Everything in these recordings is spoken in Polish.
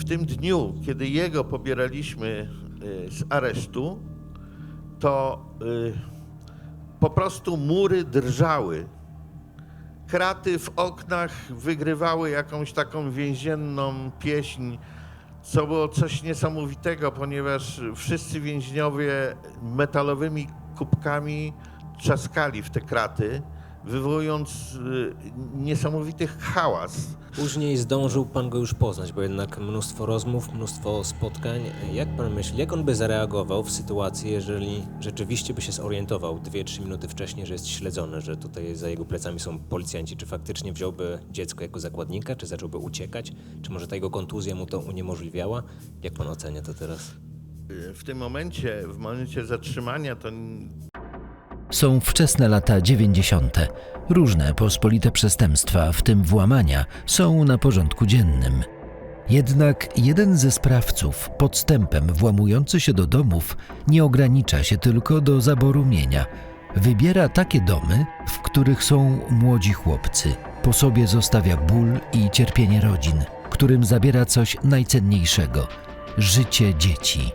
w tym dniu, kiedy jego pobieraliśmy y, z aresztu, to y, po prostu mury drżały. Kraty w oknach wygrywały jakąś taką więzienną pieśń, co było coś niesamowitego, ponieważ wszyscy więźniowie metalowymi kubkami trzaskali w te kraty, wywołując y, niesamowity hałas. Później zdążył pan go już poznać, bo jednak mnóstwo rozmów, mnóstwo spotkań. Jak pan myśli, jak on by zareagował w sytuacji, jeżeli rzeczywiście by się zorientował 2-3 minuty wcześniej, że jest śledzony, że tutaj za jego plecami są policjanci? Czy faktycznie wziąłby dziecko jako zakładnika, czy zacząłby uciekać? Czy może ta jego kontuzja mu to uniemożliwiała? Jak pan ocenia to teraz? Y, W tym momencie, w momencie zatrzymania, to Są wczesne lata 90. Różne pospolite przestępstwa, w tym włamania, są na porządku dziennym. Jednak jeden ze sprawców, podstępem włamujący się do domów, nie ogranicza się tylko do zaboru mienia. Wybiera takie domy, w których są młodzi chłopcy. Po sobie zostawia ból i cierpienie rodzin, którym zabiera coś najcenniejszego życie dzieci.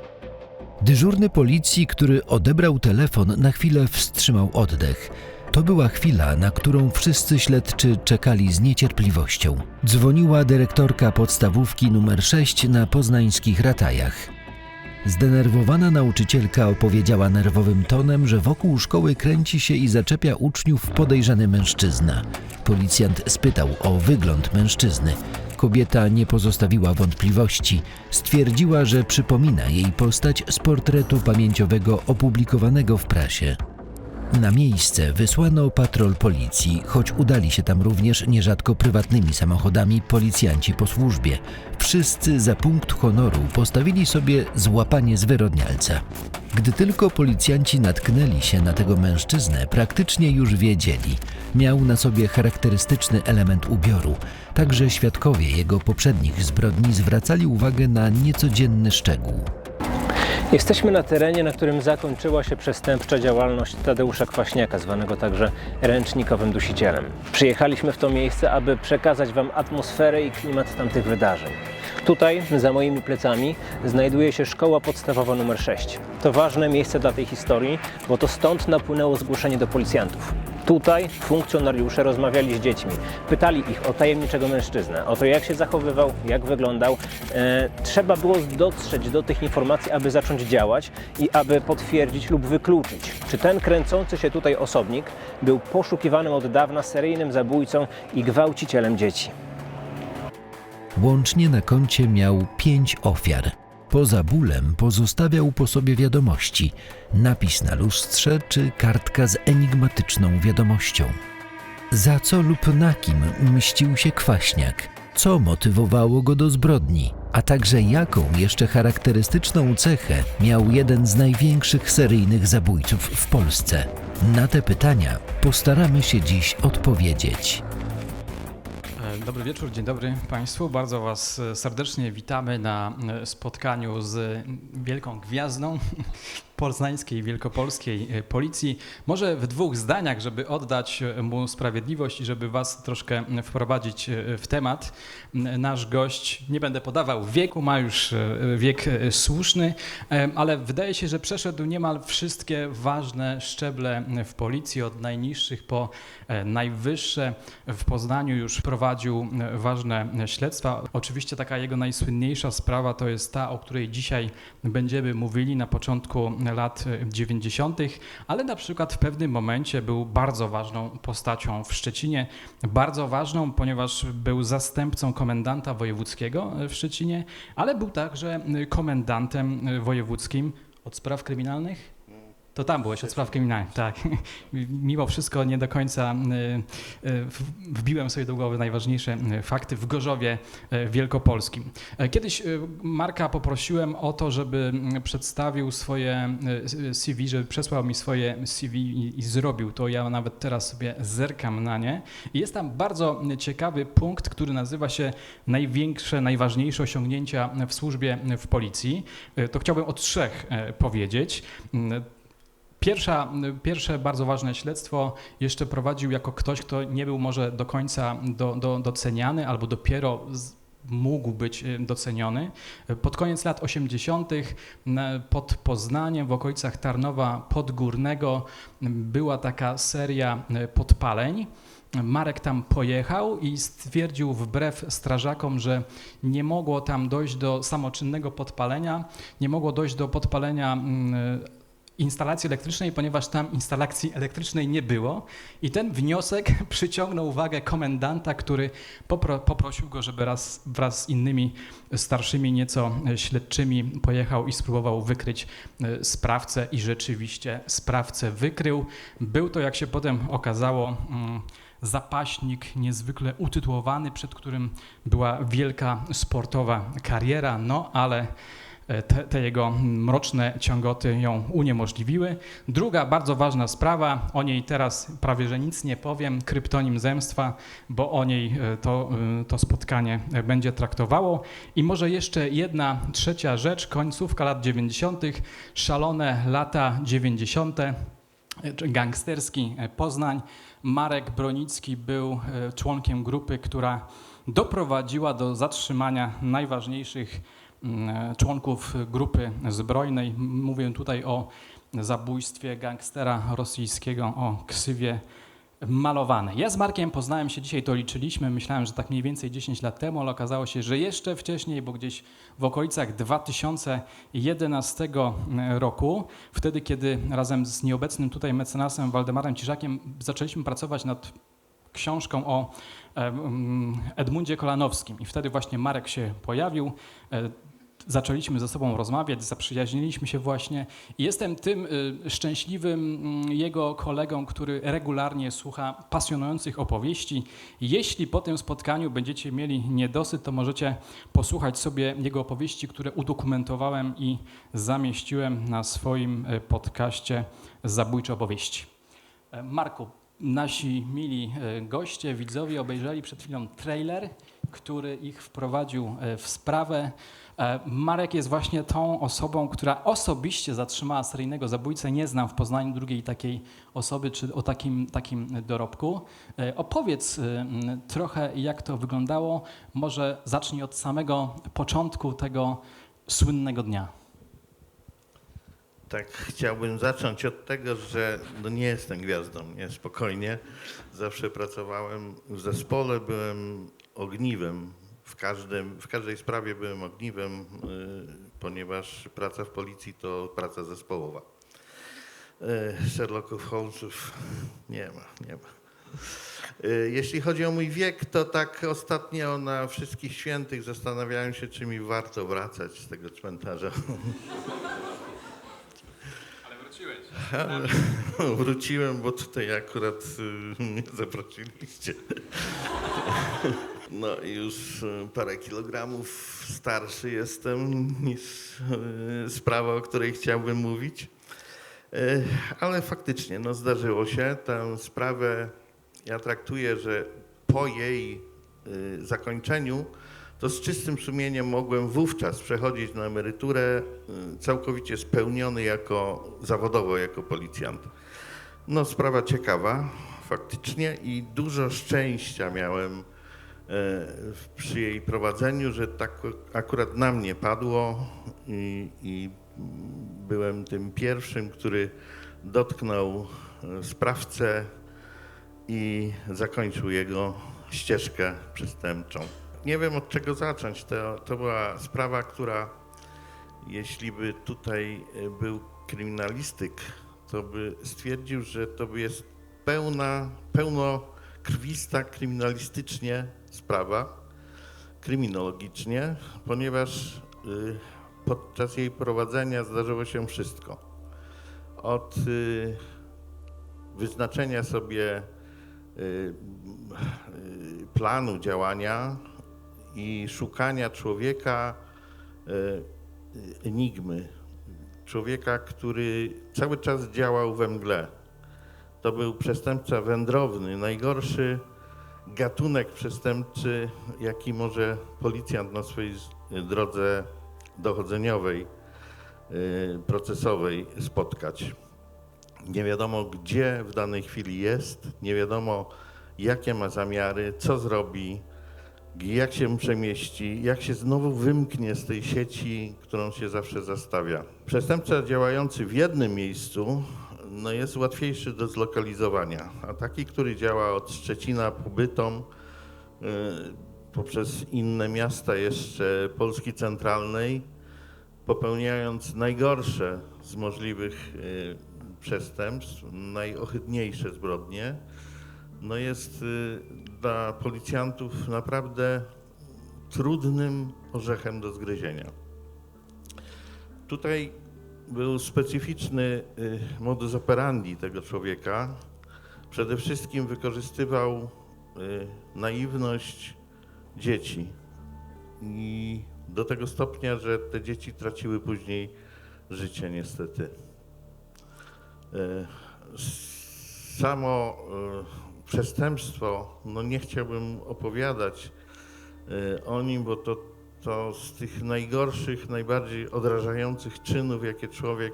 Dyżurny policji, który odebrał telefon, na chwilę wstrzymał oddech. To była chwila, na którą wszyscy śledczy czekali z niecierpliwością. Dzwoniła dyrektorka podstawówki numer 6 na poznańskich ratajach. Zdenerwowana nauczycielka opowiedziała nerwowym tonem, że wokół szkoły kręci się i zaczepia uczniów podejrzany mężczyzna. Policjant spytał o wygląd mężczyzny. Kobieta nie pozostawiła wątpliwości. Stwierdziła, że przypomina jej postać z portretu pamięciowego opublikowanego w prasie. Na miejsce wysłano patrol policji, choć udali się tam również nierzadko prywatnymi samochodami policjanci po służbie. Wszyscy za punkt honoru postawili sobie złapanie zwyrodnialca. Gdy tylko policjanci natknęli się na tego mężczyznę, praktycznie już wiedzieli. Miał na sobie charakterystyczny element ubioru. Także świadkowie jego poprzednich zbrodni zwracali uwagę na niecodzienny szczegół. Jesteśmy na terenie, na którym zakończyła się przestępcza działalność Tadeusza Kwaśniaka, zwanego także ręcznikowym dusicielem. Przyjechaliśmy w to miejsce, aby przekazać Wam atmosferę i klimat tamtych wydarzeń. Tutaj, za moimi plecami, znajduje się szkoła podstawowa nr 6. To ważne miejsce dla tej historii, bo to stąd napłynęło zgłoszenie do policjantów. Tutaj funkcjonariusze rozmawiali z dziećmi, pytali ich o tajemniczego mężczyznę, o to jak się zachowywał, jak wyglądał. E, trzeba było dotrzeć do tych informacji, aby zacząć działać i aby potwierdzić lub wykluczyć, czy ten kręcący się tutaj osobnik był poszukiwanym od dawna seryjnym zabójcą i gwałcicielem dzieci. Łącznie na koncie miał pięć ofiar. Poza bólem pozostawiał po sobie wiadomości, napis na lustrze czy kartka z enigmatyczną wiadomością. Za co lub na kim mścił się kwaśniak? Co motywowało go do zbrodni? A także jaką jeszcze charakterystyczną cechę miał jeden z największych seryjnych zabójców w Polsce? Na te pytania postaramy się dziś odpowiedzieć. Dobry wieczór, dzień dobry Państwu. Bardzo Was e, serdecznie witamy na e, spotkaniu z wielką gwiazdą poznańskiej, wielkopolskiej e, policji. Może w dwóch zdaniach, żeby oddać e, mu sprawiedliwość i żeby Was troszkę wprowadzić e, w temat. Nasz gość, nie będę podawał wieku, ma już wiek słuszny, ale wydaje się, że przeszedł niemal wszystkie ważne szczeble w policji, od najniższych po najwyższe. W Poznaniu już prowadził ważne śledztwa. Oczywiście taka jego najsłynniejsza sprawa to jest ta, o której dzisiaj będziemy mówili na początku lat e, 90., ale na przykład w pewnym momencie był bardzo ważną postacią w Szczecinie. Bardzo ważną, ponieważ był zastępcą komendanta wojewódzkiego w Szczecinie, ale był także e, komendantem wojewódzkim od spraw kryminalnych. To tam byłeś od spraw kryminalnych, tak. Mimo wszystko nie do końca y, y, wbiłem sobie do głowy najważniejsze y, fakty w Gorzowie Wielkopolskim. E, Kiedyś Marka poprosiłem o to, żeby mm, przedstawił swoje CV, żeby przesłał mi swoje CV i, zrobił to. Ja nawet teraz sobie zerkam na nie. Jest tam bardzo ciekawy punkt, który nazywa się największe, najważniejsze osiągnięcia w służbie w policji. To chciałbym o trzech e, powiedzieć. Pierwsza, pierwsze bardzo ważne śledztwo jeszcze prowadził jako ktoś, kto nie był może do końca do, do, doceniany albo dopiero z, mógł być e, doceniony. Pod koniec lat 80. na- pod Poznaniem, w okolicach Tarnowa Podgórnego była taka seria e, podpaleń. Marek tam pojechał i stwierdził wbrew strażakom, że nie mogło tam dojść do samoczynnego podpalenia, nie mogło dojść do podpalenia mm, instalacji elektrycznej, ponieważ tam instalacji elektrycznej nie było. I ten wniosek przyciągnął uwagę komendanta, który popro, poprosił go, żeby raz wraz z innymi starszymi nieco e, śledczymi pojechał i spróbował wykryć e, sprawcę i rzeczywiście sprawcę wykrył. Był to, jak się potem okazało, mm, zapaśnik niezwykle utytułowany, przed którym była wielka sportowa kariera, no ale te, te jego mroczne ciągoty ją uniemożliwiły. Druga bardzo ważna sprawa, o niej teraz prawie że nic nie powiem, kryptonim zemstwa, bo o niej e, to, e, to spotkanie e, będzie traktowało. I może jeszcze jedna trzecia rzecz, końcówka lat 90., szalone lata 90., e, czy gangsterski e, Poznań. Marek Bronicki był e, członkiem grupy, która doprowadziła do zatrzymania najważniejszych członków grupy zbrojnej. Mówię tutaj o zabójstwie gangstera rosyjskiego o ksywie malowane. Ja z Markiem poznałem się dzisiaj, to liczyliśmy, myślałem, że tak mniej więcej 10 lat temu, ale okazało się, że jeszcze wcześniej, bo gdzieś w okolicach 2011 roku, wtedy kiedy razem z nieobecnym tutaj mecenasem Waldemarem Ciżakiem zaczęliśmy pracować nad książką o e, mm, Edmundzie Kolanowskim i wtedy właśnie Marek się pojawił. Zaczęliśmy ze sobą rozmawiać, zaprzyjaźniliśmy się właśnie jestem tym y, szczęśliwym mm, jego kolegą, który regularnie słucha pasjonujących opowieści. Jeśli po tym spotkaniu będziecie mieli niedosyt, to możecie posłuchać sobie jego opowieści, które udokumentowałem i zamieściłem na swoim y, podcaście Zabójcze opowieści. E, Marku, nasi mili e, goście, widzowie obejrzeli przed chwilą trailer, który ich wprowadził e, w sprawę. E, Marek jest właśnie tą osobą, która osobiście zatrzymała seryjnego zabójcę. Nie znam w Poznaniu drugiej takiej osoby czy o takim, takim dorobku. E, Opowiedz trochę, jak to wyglądało. Może zacznij od samego początku tego słynnego dnia. Tak, chciałbym zacząć od tego, że no nie jestem gwiazdą, nie, spokojnie. Zawsze pracowałem w zespole, byłem ogniwem. W, każdym, w każdej sprawie byłem ogniwem, y, ponieważ praca w policji to praca zespołowa. Y, Sherlocków Holmesów nie ma, nie ma. Y, Jeśli chodzi o mój wiek, to tak ostatnio na Wszystkich Świętych zastanawiałem się, czy mi warto wracać z tego cmentarza. Ale Wróciłem, bo tutaj akurat y, mnie zaprosiliście. No już y, parę kilogramów starszy jestem niż y, sprawa, o której chciałbym mówić. Y, Ale faktycznie, no zdarzyło się. Tę sprawę ja traktuję, że po jej zakończeniu to z czystym sumieniem mogłem wówczas przechodzić na emeryturę całkowicie spełniony jako zawodowo, jako policjant. No sprawa ciekawa faktycznie i dużo szczęścia miałem e, przy jej prowadzeniu, że tak akurat na mnie padło i, i byłem tym pierwszym, który dotknął e, sprawcę i zakończył jego ścieżkę przestępczą. Nie wiem od czego zacząć. To, to była sprawa, która jeśli by tutaj e, był kryminalistyk, to by stwierdził, że to jest pełna, pełnokrwista kryminalistycznie sprawa, kryminologicznie, ponieważ y, podczas jej prowadzenia zdarzyło się wszystko. Od y, wyznaczenia sobie y, planu działania i szukania człowieka enigmy, człowieka, który cały czas działał we mgle. To był przestępca wędrowny, najgorszy gatunek przestępczy, jaki może policjant na swojej drodze dochodzeniowej, y, procesowej spotkać. Nie wiadomo, gdzie w danej chwili jest, nie wiadomo, jakie ma zamiary, co zrobi. jak się przemieści, jak się znowu wymknie z tej sieci, którą się zawsze zastawia. Przestępca działający w jednym miejscu no jest łatwiejszy do zlokalizowania, a taki, który działa od Szczecina po Bytom, y, poprzez inne miasta jeszcze Polski centralnej, popełniając najgorsze z możliwych y, przestępstw, najohydniejsze zbrodnie, no jest y, dla policjantów naprawdę trudnym orzechem do zgryzienia. Tutaj był specyficzny y, modus operandi tego człowieka. Przede wszystkim wykorzystywał y, naiwność dzieci i do tego stopnia, że te dzieci traciły później życie niestety. E, Samo przestępstwo, no nie chciałbym opowiadać o nim, bo to, to z tych najgorszych, najbardziej odrażających czynów, jakie człowiek,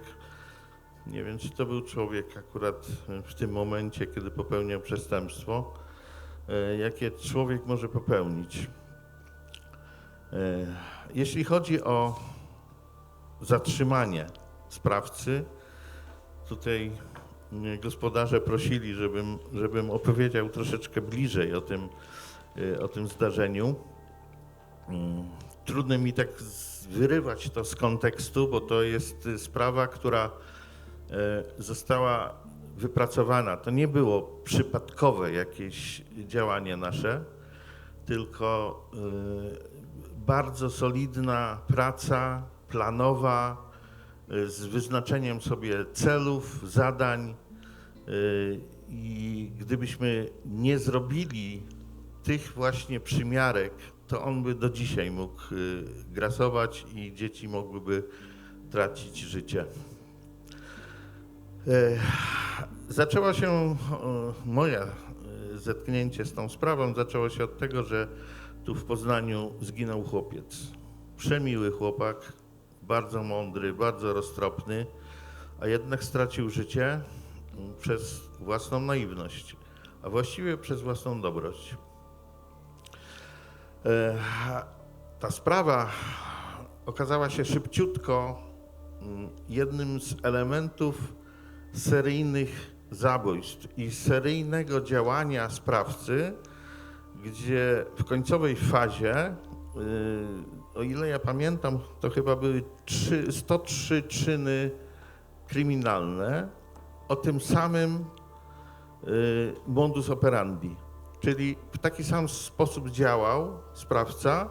nie wiem czy to był człowiek akurat w tym momencie, kiedy popełniał przestępstwo, e, jakie człowiek może popełnić. E, Jeśli chodzi o zatrzymanie sprawcy, tutaj mnie gospodarze prosili, żebym, żebym opowiedział troszeczkę bliżej o tym, o tym zdarzeniu. Trudno mi tak wyrywać to z kontekstu, bo to jest y, sprawa, która y, została wypracowana. To nie było przypadkowe jakieś działanie nasze, tylko y, bardzo solidna praca planowa, y, z wyznaczeniem sobie celów, zadań. I gdybyśmy nie zrobili tych właśnie przymiarek, to on by do dzisiaj mógł y, grasować i dzieci mogłyby tracić życie. E, Zaczęło się moje e, zetknięcie z tą sprawą, zaczęło się od tego, że tu w Poznaniu zginął chłopiec. Przemiły chłopak, bardzo mądry, bardzo roztropny, a jednak stracił życie mm, przez własną naiwność, a właściwie przez własną dobroć. E, Ta sprawa okazała się szybciutko mm, jednym z elementów seryjnych zabójstw i seryjnego działania sprawcy, gdzie w końcowej fazie, y, o ile ja pamiętam, to chyba były trzy, 103 czyny kryminalne o tym samym y, modus operandi. Czyli w taki sam sposób działał sprawca,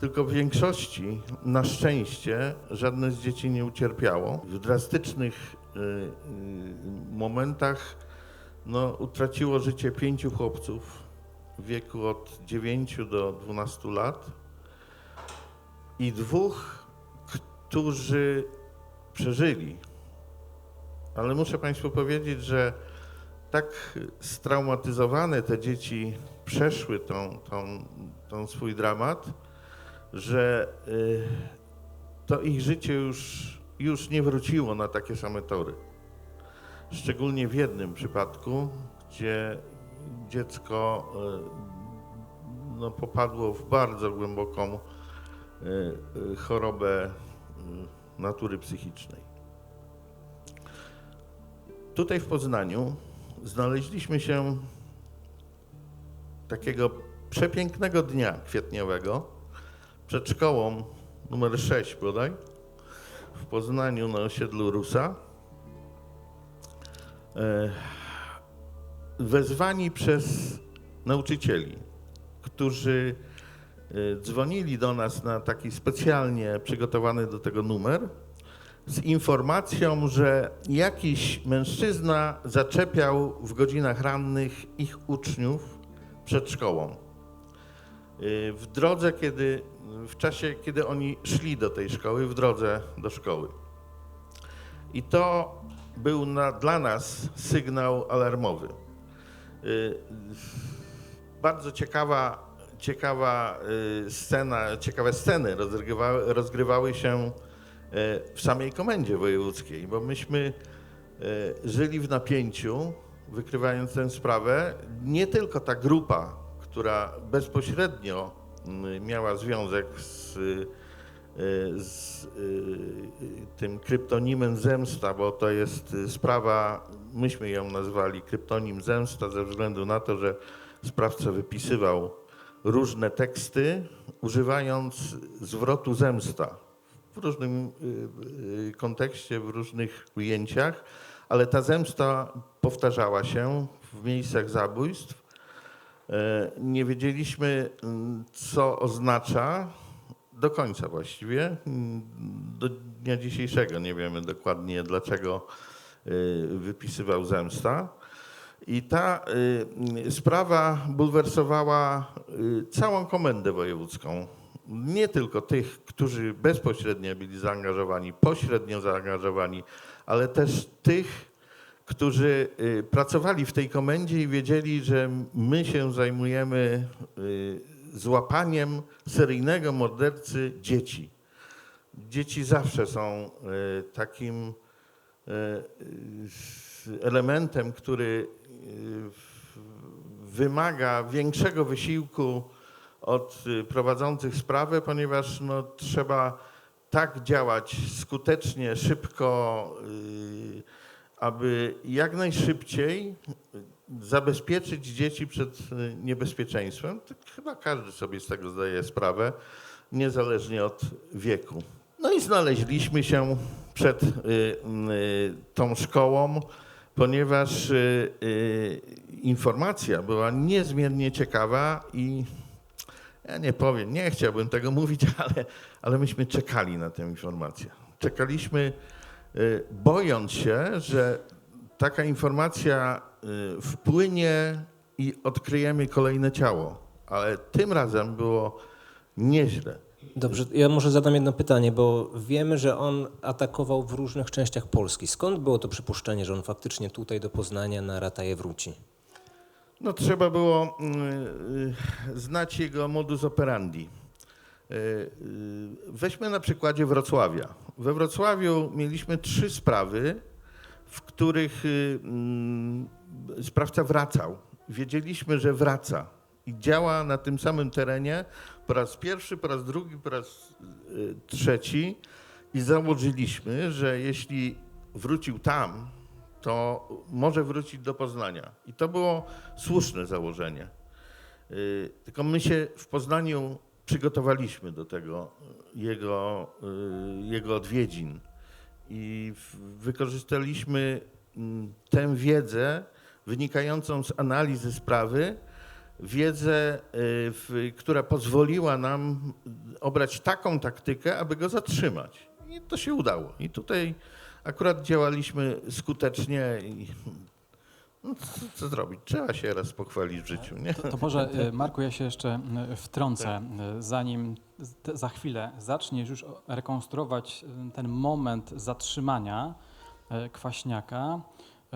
tylko w większości, na szczęście, żadne z dzieci nie ucierpiało. W drastycznych y, y, momentach no, utraciło życie pięciu chłopców w wieku od 9 do 12 lat i dwóch, którzy przeżyli. Ale muszę Państwu powiedzieć, że tak straumatyzowane te dzieci przeszły tą, tą, tą swój dramat, że y, to ich życie już, już nie wróciło na takie same tory. Szczególnie w jednym przypadku, gdzie dziecko y, no, popadło w bardzo głęboką y, chorobę natury psychicznej. Tutaj w Poznaniu znaleźliśmy się takiego przepięknego dnia kwietniowego przed szkołą numer 6 bodaj w Poznaniu na osiedlu Rusa. E, Wezwani przez nauczycieli, którzy e, dzwonili do nas na taki specjalnie przygotowany do tego numer z informacją, że jakiś mężczyzna zaczepiał w godzinach rannych ich uczniów przed szkołą. Y, W drodze, kiedy, w czasie, kiedy oni szli do tej szkoły, w drodze do szkoły. I to był na, dla nas sygnał alarmowy. Y, Bardzo ciekawa, ciekawa y, scena, ciekawe sceny rozgrywały, rozgrywały się w samej komendzie wojewódzkiej, bo myśmy e, żyli w napięciu, wykrywając tę sprawę. Nie tylko ta grupa, która bezpośrednio miała związek z, y, z tym kryptonimem Zemsta, bo to jest sprawa, myśmy ją nazwali kryptonim Zemsta ze względu na to, że sprawca wypisywał różne teksty, używając zwrotu zemsta w różnym y, y, kontekście, w różnych ujęciach, ale ta zemsta powtarzała się w miejscach zabójstw. E, Nie wiedzieliśmy, mm, co oznacza do końca właściwie. Mm, Do dnia dzisiejszego nie wiemy dokładnie, dlaczego y, wypisywał zemsta. I ta sprawa bulwersowała całą komendę wojewódzką. Nie tylko tych, którzy bezpośrednio byli zaangażowani, pośrednio zaangażowani, ale też tych, którzy y, pracowali w tej komendzie i wiedzieli, że my się zajmujemy y, złapaniem seryjnego mordercy dzieci. Dzieci zawsze są y, takim elementem, który wymaga większego wysiłku od y, prowadzących sprawę, ponieważ no, trzeba tak działać skutecznie, szybko, y, aby jak najszybciej zabezpieczyć dzieci przed y, niebezpieczeństwem. To chyba każdy sobie z tego zdaje sprawę, niezależnie od wieku. No i znaleźliśmy się przed y, y, tą szkołą, ponieważ y, y, informacja była niezmiernie ciekawa i ja nie powiem, nie chciałbym tego mówić, ale, ale myśmy czekali na tę informację. Czekaliśmy, y, bojąc się, że taka informacja y, wpłynie i odkryjemy kolejne ciało. Ale tym razem było nieźle. Dobrze, ja może zadam jedno pytanie, bo wiemy, że on atakował w różnych częściach Polski. Skąd było to przypuszczenie, że on faktycznie tutaj do Poznania na Rataje wróci? No, trzeba było y, y, znać jego modus operandi. Y, y, Weźmy na przykładzie Wrocławia. We Wrocławiu mieliśmy trzy sprawy, w których mm, sprawca wracał. Wiedzieliśmy, że wraca i działa na tym samym terenie po raz pierwszy, po raz drugi, po raz trzeci i założyliśmy, że jeśli wrócił tam, to może wrócić do Poznania. I to było słuszne założenie. Y, Tylko my się w Poznaniu przygotowaliśmy do tego y, jego, y, jego odwiedzin i wykorzystaliśmy mm, tę wiedzę wynikającą z analizy sprawy, wiedzę, która pozwoliła nam obrać taką taktykę, aby go zatrzymać. I to się udało. I tutaj akurat działaliśmy skutecznie i no, co, co zrobić? Trzeba się raz pochwalić w życiu, nie? To, to może, e, Marku, ja się jeszcze wtrącę, e, zanim te- za chwilę zaczniesz już rekonstruować e, ten moment zatrzymania Kwaśniaka.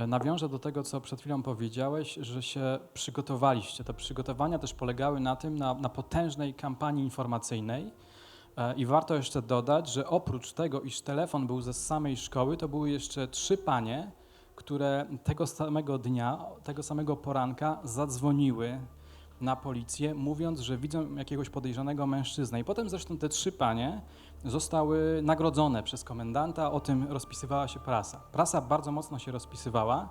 Nawiążę do tego, co przed chwilą powiedziałeś, że się przygotowaliście. Te przygotowania też polegały na tym, na, na potężnej kampanii informacyjnej. E, I warto jeszcze dodać, że oprócz tego, iż telefon był ze samej szkoły, to były jeszcze trzy panie, które tego samego dnia, tego samego poranka zadzwoniły na policję, mówiąc, że widzą jakiegoś podejrzanego mężczyznę. I potem zresztą te trzy panie zostały nagrodzone przez komendanta, o tym rozpisywała się prasa. Prasa bardzo mocno się rozpisywała.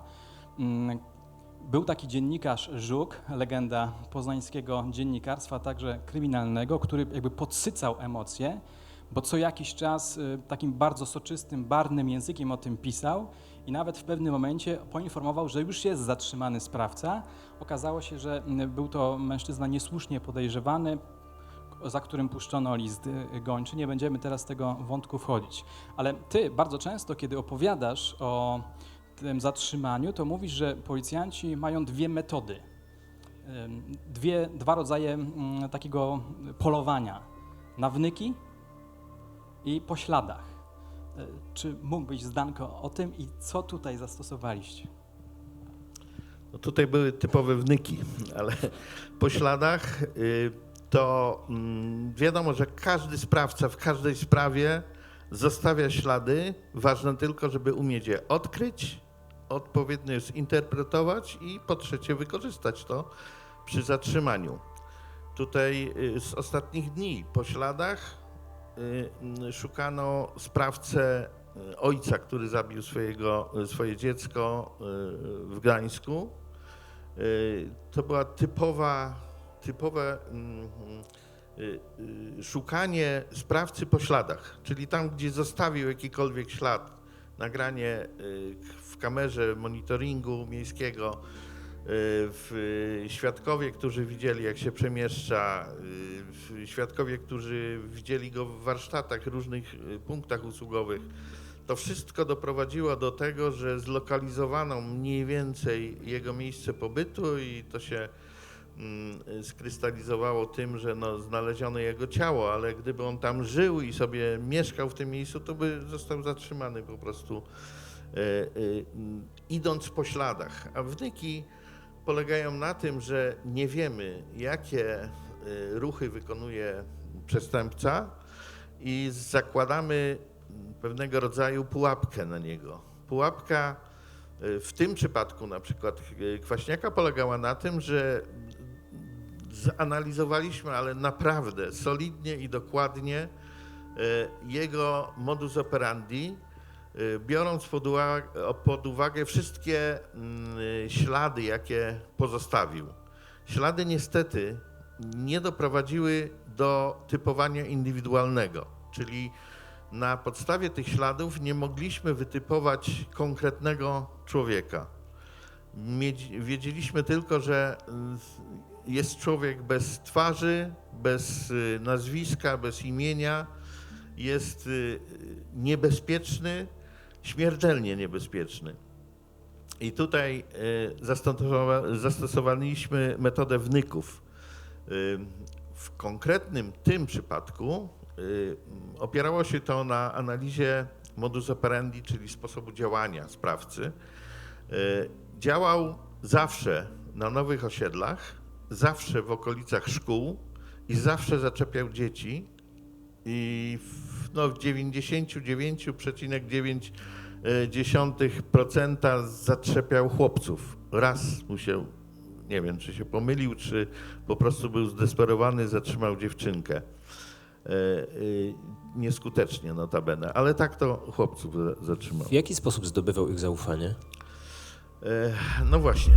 Był taki dziennikarz Żuk, legenda poznańskiego dziennikarstwa, także kryminalnego, który jakby podsycał emocje, bo co jakiś czas y, takim bardzo soczystym, barwnym językiem o tym pisał i nawet w pewnym momencie poinformował, że już jest zatrzymany sprawca. Okazało się, że mm, był to mężczyzna niesłusznie podejrzewany, za którym puszczono list y, gończy. Nie będziemy teraz tego wątku wchodzić. Ale ty bardzo często, kiedy opowiadasz o tym zatrzymaniu, to mówisz, że policjanci mają dwie metody. Dwie, dwa rodzaje mm, takiego polowania. Na wnyki i po śladach. Y, Czy mógłbyś zdanko o tym i co tutaj zastosowaliście? No tutaj były typowe wnyki, ale po śladach y, to mm, wiadomo, że każdy sprawca w każdej sprawie zostawia ślady. Ważne tylko, żeby umieć je odkryć, odpowiednio zinterpretować i po trzecie wykorzystać to przy zatrzymaniu. Tutaj y, z ostatnich dni po śladach y, y, szukano sprawcę ojca, który zabił swojego, swoje dziecko w Gdańsku. To była typowa, typowe mm, szukanie sprawcy po śladach, czyli tam, gdzie zostawił jakikolwiek ślad, nagranie y, w kamerze monitoringu miejskiego, y, w świadkowie, którzy widzieli, jak się przemieszcza, y, świadkowie, którzy widzieli go w warsztatach, różnych punktach usługowych. To wszystko doprowadziło do tego, że zlokalizowano mniej więcej jego miejsce pobytu i to się skrystalizowało tym, że no, znaleziono jego ciało, ale gdyby on tam żył i sobie mieszkał w tym miejscu, to by został zatrzymany po prostu e, e, idąc po śladach. A wnyki polegają na tym, że nie wiemy, jakie e, ruchy wykonuje przestępca i zakładamy pewnego rodzaju pułapkę na niego. Pułapka w tym przypadku na przykład Kwaśniaka polegała na tym, że zanalizowaliśmy, ale naprawdę solidnie i dokładnie e, jego modus operandi, e, biorąc pod uwagę, pod uwagę wszystkie mm, ślady, jakie pozostawił. Ślady niestety nie doprowadziły do typowania indywidualnego, czyli na podstawie tych śladów nie mogliśmy wytypować konkretnego człowieka. Wiedzieliśmy tylko, że jest człowiek bez twarzy, bez y, nazwiska, bez imienia, jest y, niebezpieczny, śmiertelnie niebezpieczny. I tutaj y, zastosowa- zastosowaliśmy metodę wnyków. W konkretnym tym przypadku opierało się to na analizie modus operandi, czyli sposobu działania sprawcy. Działał zawsze na nowych osiedlach, zawsze w okolicach szkół i zawsze zaczepiał dzieci i w, no, w 99,9% zaczepiał chłopców. Raz mu się, nie wiem, czy się pomylił, czy po prostu był zdesperowany, zatrzymał dziewczynkę. E, e, Nieskutecznie notabene, ale tak to chłopców za- zatrzymał. W jaki sposób zdobywał ich zaufanie? E, No właśnie,